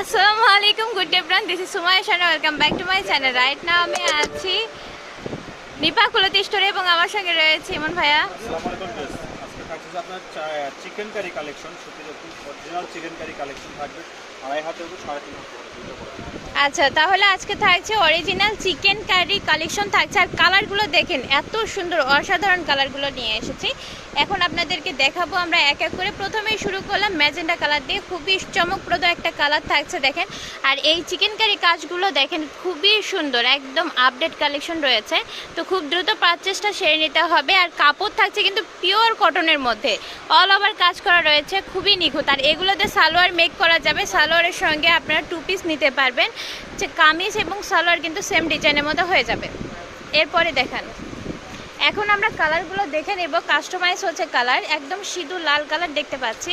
আসসালামু আলাইকুম good day ব্রান দিস ইজ সুমাই শানা welcome back to my channel right now আমি আছি নিপা কুলতি স্টোরে এবং আমার সঙ্গে রয়েছে ইমন ভাইয়া। চিকেন কারি কালেকশন সত্যি অরিজিনাল চিকেন কারি কালেকশন থাকবে। আড়াই হাতে সাড়ে তিন হাতে। আচ্ছা তাহলে আজকে থাকছে অরিজিনাল চিকেন কারি কালেকশন থাকছে আর কালারগুলো দেখেন, এত সুন্দর, অসাধারণ কালারগুলো নিয়ে এসেছি। এখন আপনাদেরকে দেখাবো, আমরা এক এক করে। প্রথমেই শুরু করলাম ম্যাজেন্ডা কালার দিয়ে, খুবই চমকপ্রদ একটা কালার থাকছে, দেখেন। আর এই চিকেন কারি কাজগুলো, দেখেন, খুবই সুন্দর, একদম আপডেট কালেকশন রয়েছে। তো খুব দ্রুত পারচেসটা সেরে নিতে হবে। আর কাপড় থাকছে কিন্তু পিওর কটনের মধ্যে। অল ওভার কাজ করা রয়েছে, খুবই নিখুঁত। আর এগুলোতে সালোয়ার মেক করা যাবে। সালোয়ারের সঙ্গে আপনারা টু পিস নিতে পারবেন। যে কামিজ এবং সালোয়ার কিন্তু সেম ডিজাইনের মধ্যে হয়ে যাবে। এরপরে দেখান। এখন আমরা কালারগুলো দেখে নেব। কাস্টমাইজ হচ্ছে কালার একদম সিঁদুর লাল কালার দেখতে পাচ্ছি।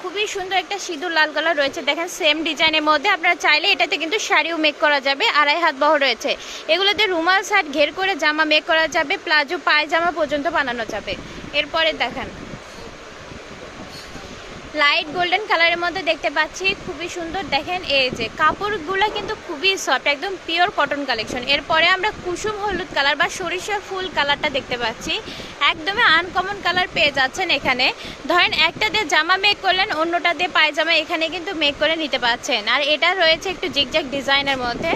খুবই সুন্দর একটা সিঁদুর লাল কালার রয়েছে। দেখেন সেম ডিজাইনের মধ্যে আপনারা চাইলে এটাতে কিন্তু শাড়িও মেক করা যাবে। আড়াই হাত বহ রয়েছে। এগুলোতে রুমাল, শার্ট, ঘের করে জামা মেক করা যাবে। প্লাজো, পায়জামা পর্যন্ত বানানো যাবে। এরপরে দেখান। লাইট গোল্ডেন কালারের মধ্যে দেখতে পাচ্ছি, খুবই সুন্দর। দেখেন এই যে কাপড়গুলো কিন্তু খুবই সফট, একদম পিওর কটন কালেকশন এরপরে আমরা কুসুম হলুদ কালার বা সরিষা ফুল কালারটা দেখতে পাচ্ছি। একদমই আনকমন কালার পেয়ে যাচ্ছেন এখানে। ধরেন একটা দিয়ে জামা মেক করলেন, অন্যটা দিয়ে পায়জামা এখানে কিন্তু মেক করে নিতে পারছেন আর এটা রয়েছে একটু জিগজ্যাগ ডিজাইনের মধ্যে।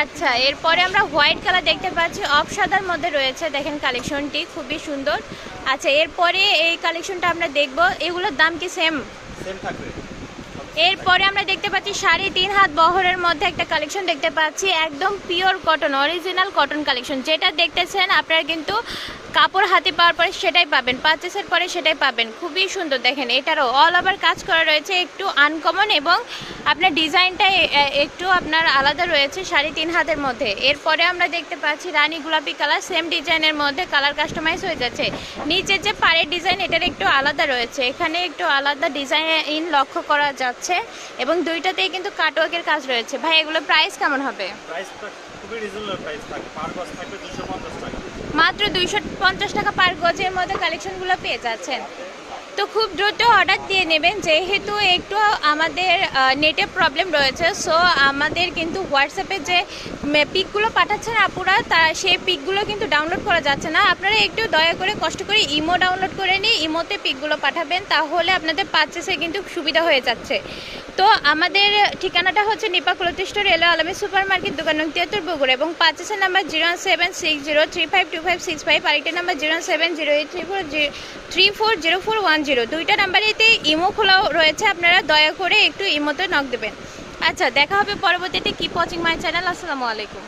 আচ্ছা এরপরে আমরা হোয়াইট কালার দেখতে পাচ্ছি। অফ সাদার মধ্যে রয়েছে, দেখেন কালেকশনটি, খুবই সুন্দর। আচ্ছা এরপরে এই কালেকশনটা আমরা দেখব। এগুলোর দাম কি সেম সেম থাকবে। এরপরে আমরা দেখতে পাচ্ছি সাড়ে তিন হাত বহরের মধ্যে একটা কালেকশন দেখতে পাচ্ছি, একদম pure cotton original cotton collection যেটা দেখতেছেন আপনারা কিন্তু কাপড় হাতে পাওয়ার পরে সেটাই পাবেন পারচেসের পরে সেটাই পাবেন। খুবই সুন্দর দেখেন, এটারও অল ওভার কাজ করা রয়েছে, একটু আনকমন এবং আপনার ডিজাইনটা একটু আপনার আলাদা রয়েছে সাড়ে তিন হাতের মধ্যে। এরপরে আমরা দেখতে পাচ্ছি রানী গোলাপি কালার সেম ডিজাইনের মধ্যে কালার কাস্টমাইজ হয়ে যাচ্ছে। নিচের যে পাড়ের ডিজাইন এটার একটু আলাদা রয়েছে। এখানে একটু আলাদা ডিজাইন লক্ষ্য করা যাচ্ছে। এবং দুইটাতেই কিন্তু কাটওয়ার্কের কাজ রয়েছে। ভাই এগুলো প্রাইস কেমন হবে? মাত্র দুইশো পঞ্চাশ টাকা পার গজের মধ্যে কালেকশনগুলো পেয়ে যাচ্ছেন। তো খুব দ্রুত অর্ডার দিয়ে নেবেন, যেহেতু একটু আমাদের নেটের প্রবলেম রয়েছে। সো আমাদের কিন্তু হোয়াটসঅ্যাপে যে পিকগুলো পাঠাচ্ছেন আপুরা, তা, সেই পিকগুলো কিন্তু ডাউনলোড করা যাচ্ছে না। আপনারা একটু দয়া করে কষ্ট করে ইমো ডাউনলোড করে নিয়ে ইমোতে পিকগুলো পাঠাবেন, তাহলে আপনাদের পারচেসে কিন্তু সুবিধা হয়ে যাচ্ছে। তো, আমাদের ঠিকানাটা হচ্ছে নিপা কুলতিষ্ঠ রেলওয়ে আলমী সুপার মার্কেট দোকান তিয়াত্তর, বগুড়া। এবং পাঁচেসের number zero seven six zero three five two five six five আরেকটা number zero seven zero eight three four three four zero four one zero. দুইটা নাম্বারেতে ইমো খোলাও রয়েছে, আপনারা দয়া করে একটু ইমোতে নক দেবেন। আচ্ছা দেখা হবে পরবর্তীতে কি ওয়াচিং মাই চ্যানেল আসসালামু আলাইকুম।